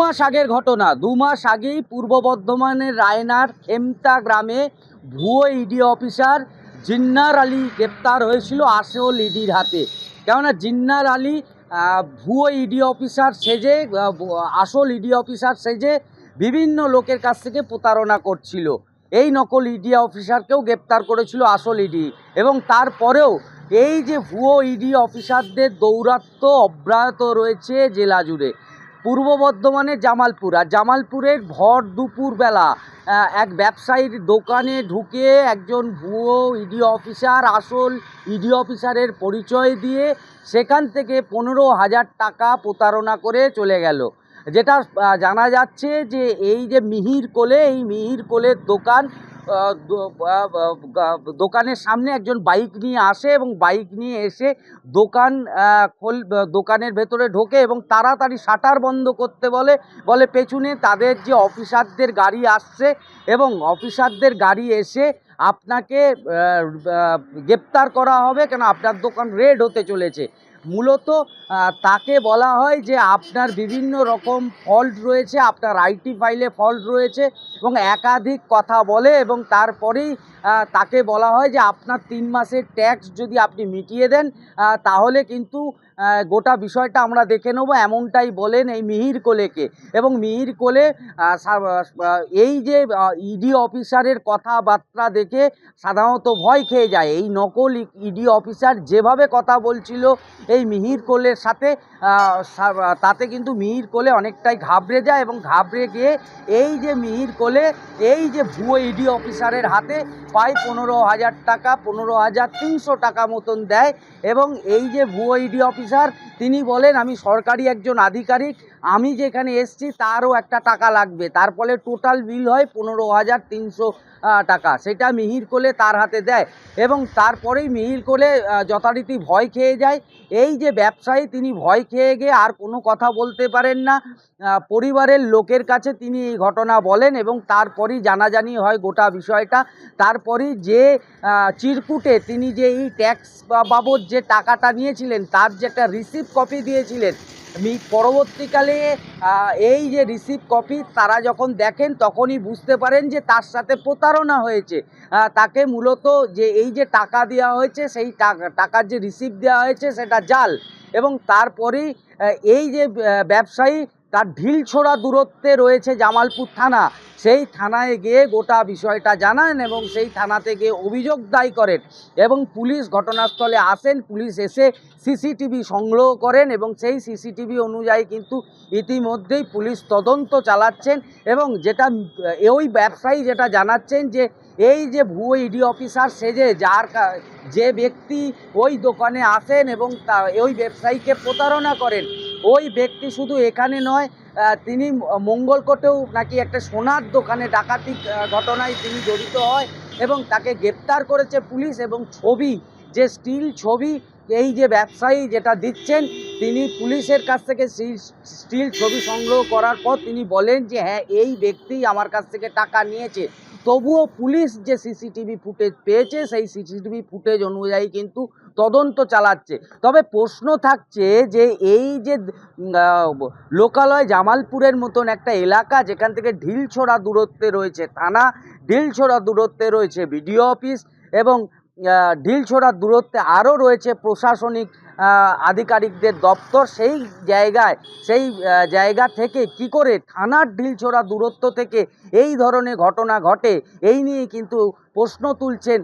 মাস আগের ঘটনা। দু মাস আগেই পূর্ব বর্ধমানের রায়নার খেমতা গ্রামে ভুয়ো ইডি অফিসার জিন্নার আলী গ্রেপ্তার হয়েছিল আসল ইডির হাতে। কেননা জিন্নার আলী ভুয়ো ইডি অফিসার সেজে আসল ইডি অফিসার সেজে বিভিন্ন লোকের কাছ থেকে প্রতারণা করছিল। এই নকল ইডি অফিসারকেও গ্রেপ্তার করেছিল আসল ইডি এবং তারপরেও এই যে ভুয়ো ইডি অফিসারদের দৌরাত্ম্য অব্যাহত রয়েছে জেলা জুড়ে। পূর্ব বর্ধমানের জামালপুর। আর জামালপুরের ভর দুপুরবেলা এক ব্যবসায়ীর দোকানে ঢুকে একজন ভুয়ো ইডি অফিসার, আসল ইডি অফিসারের পরিচয় দিয়ে সেখান থেকে পনেরো হাজার টাকা প্রতারণা করে চলে গেল। যেটা জানা যাচ্ছে যে এই যে মিহির কোলে, এই মিহির কোলের দোকান দোকানের সামনে একজন বাইক নিয়ে আসে এবং বাইক নিয়ে এসে দোকান খোল দোকানের ভেতরে ঢোকে এবং তাড়াতাড়ি শাটার বন্ধ করতে বলে বলে পেছনে তাদের যে অফিসারদের গাড়ি আসছে এবং অফিসারদের গাড়ি এসে আপনাকে গ্রেপ্তার করা হবে কেন? আপনার দোকান রেড হতে চলেছে। মূলত তাকে বলা হয় যে আপনার বিভিন্ন রকম ফল্ট রয়েছে, আপনার আইটি ফাইলে ফল্ট রয়েছে এবং একাধিক কথা বলে এবং তারপরেই তাকে বলা হয় যে আপনার তিন মাসের ট্যাক্স যদি আপনি মিটিয়ে দেন তাহলে কিন্তু গোটা বিষয়টা আমরা দেখে নেব, এমনটাই বলেন এই মিহির কোলেকে। এবং মিহির কোলে এই যে ইডি অফিসারের কথাবার্তা দেখে সাধারণত ভয় খেয়ে যায়। এই নকল ইডি অফিসার যেভাবে কথা বলছিল এই মিহির কোলের সাথে তাতে কিন্তু মিহির কোলে অনেকটাই ঘাবড়ে যায় এবং ঘাবড়ে গিয়ে এই যে মিহির কোলে, এই যে ভুয়ো ইডি অফিসারের হাতে প্রায় পনেরো হাজার টাকা, পনেরো হাজার তিনশো টাকা মতন দেয় এবং এই যে ভুয়ো ইডি অফিসার سر তিনি বলেন, আমি সরকারি একজন আধিকারিক, আমি যেখানে এসছি তারও একটা টাকা লাগবে। তার ফলে টোটাল বিল হয় পনেরো হাজার তিনশো টাকা। সেটা মিহির কোলে তার হাতে দেয় এবং তারপরেই মিহির কোলে যথারীতি ভয় খেয়ে যায়। এই যে ব্যবসায়ী, তিনি ভয় খেয়ে গিয়ে আর কোনো কথা বলতে পারেন না। পরিবারের লোকের কাছে তিনি এই ঘটনা বলেন এবং তারপরই জানাজানি হয় গোটা বিষয়টা। তারপরই যে চিরকুটে তিনি যে এই ট্যাক্স বাবদ যে টাকাটা নিয়েছিলেন, তার যে একটা রিসিভ কপি দিয়েছিলেন। পরবর্তীকালে এই যে রিসিভ কপি তারা যখন দেখেন, তখনই বুঝতে পারেন যে তার সাথে প্রতারণা হয়েছে। তাকে মূলত যে এই যে টাকা দেওয়া হয়েছে, সেই টাকা, টাকার যে রিসিভ দেওয়া হয়েছে, সেটা জাল। এবং তারপরেই এই যে ব্যবসায়ী তার ঢিলছোড়া দূরত্বে রয়েছে জামালপুর থানা। সেই থানায় গিয়ে গোটা বিষয়টা জানান এবং সেই থানাতে গিয়ে অভিযোগ দায়ী করেন এবং পুলিশ ঘটনাস্থলে আসেন। পুলিশ এসে সিসিটিভি সংগ্রহ করেন এবং সেই সিসিটিভি অনুযায়ী কিন্তু ইতিমধ্যেই পুলিশ তদন্ত চালাচ্ছেন এবং যেটা ওই ব্যবসায়ী যেটা জানাচ্ছেন যে এই যে ভুয়ো ইডি অফিসার সেজে যার যে ব্যক্তি ওই দোকানে আসেন এবং তা, ওই ব্যবসায়ীকে প্রতারণা করেন, ওই ব্যক্তি শুধু এখানে নয় তিনি মঙ্গলকোটেও নাকি একটা সোনার দোকানে ডাকাতি ঘটনায় তিনি জড়িত হয় এবং তাকে গ্রেপ্তার করেছে পুলিশ এবং ছবি, যে স্টিল ছবি, এই যে ব্যবসায়ী যেটা দিচ্ছেন, তিনি পুলিশের কাছ থেকে স্টিল ছবি সংগ্রহ করার পর তিনি বলেন যে হ্যাঁ এই ব্যক্তি আমার কাছ থেকে টাকা নিয়েছে। তবুও পুলিশ যে সিসিটিভি ফুটেজ পেয়েছে সেই সিসিটিভি ফুটেজ অনুযায়ী কিন্তু তদন্ত চালাচ্ছে। তবে প্রশ্ন থাকছে যে এই যে লোকালয় জামালপুরের মতন একটা এলাকা যেখান থেকে ঢিল ঢিলছোড়া দূরত্বে রয়েছে থানা ঢিল ঢিলছোড়া দূরত্বে রয়েছে বিডিও অফিস এবং আহ, ঢিলছোড়ার দূরত্বে আরও রয়েছে প্রশাসনিক আধিকারিকদের দপ্তর সেই জায়গায়, সেই জায়গা থেকে কি করে থানার ঢিলছোড়া দূরত্ব থেকে এই ধরনের ঘটনা ঘটে, এই নিয়ে কিন্তু প্রশ্ন তুলছেন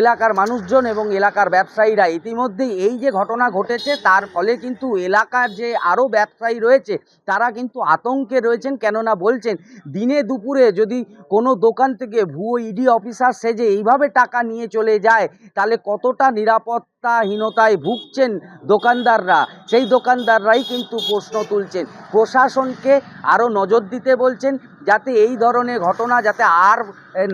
এলাকার মানুষজন এবং এলাকার ব্যবসায়ীরা। ইতিমধ্যেই এই যে ঘটনা ঘটেছে, তার ফলে কিন্তু এলাকার যে আরও ব্যবসায়ী রয়েছে, তারা কিন্তু আতঙ্কে রয়েছেন, কেননা বলছেন, দিনে দুপুরে যদি কোনো দোকান থেকে ভুয়ো ইডি অফিসার সেজে এইভাবে টাকা নিয়ে চলে যায়, তাহলে কতটা নিরাপত্তাহীনতায় ভুগছেন দোকানদাররা? সেই দোকানদাররাই কিন্তু প্রশ্ন তুলছেন। প্রশাসনকে আরও নজর দিতে বলছেন যাতে এই ধরনের ঘটনা যাতে আর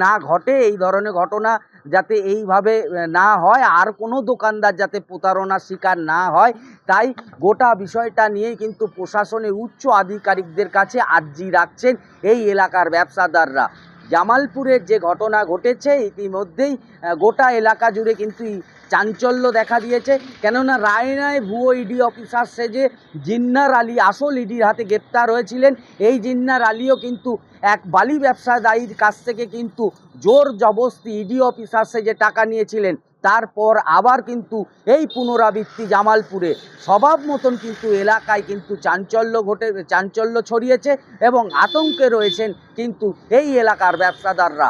না ঘটে, এই ধরনের ঘটনা যাতে এইভাবে না হয়, আর কোনো দোকানদার যাতে প্রতারণার শিকার না হয়। তাই গোটা বিষয়টা নিয়েই কিন্তু প্রশাসনের উচ্চ আধিকারিকদের কাছে আর্জি রাখছেন এই এলাকার ব্যবসাদাররা। জামালপুরের যে ঘটনা ঘটেছে, ইতিমধ্যেই গোটা এলাকা জুড়ে কিন্তু চাঞ্চল্য দেখা দিয়েছে। কেননা রায়নায় ভুয়ো ইডি অফিসার সেজে জিন্নার আলী, আসল ইডির হাতে গ্রেপ্তার হয়েছিলেন। এই জিন্নার আলীও কিন্তু এক বালি ব্যবসাদায়ীর কাছ থেকে কিন্তু জোর জবস্তি ইডি অফিসার সেজে টাকা নিয়েছিলেন। তারপর আবার কিন্তু এই পুনরাবৃত্তি জামালপুরে। স্বভাব মতন কিন্তু এলাকায় কিন্তু চাঞ্চল্য ঘটে, চাঞ্চল্য ছড়িয়েছে এবং আতঙ্কে রয়েছেন কিন্তু এই এলাকার ব্যবসাদাররা।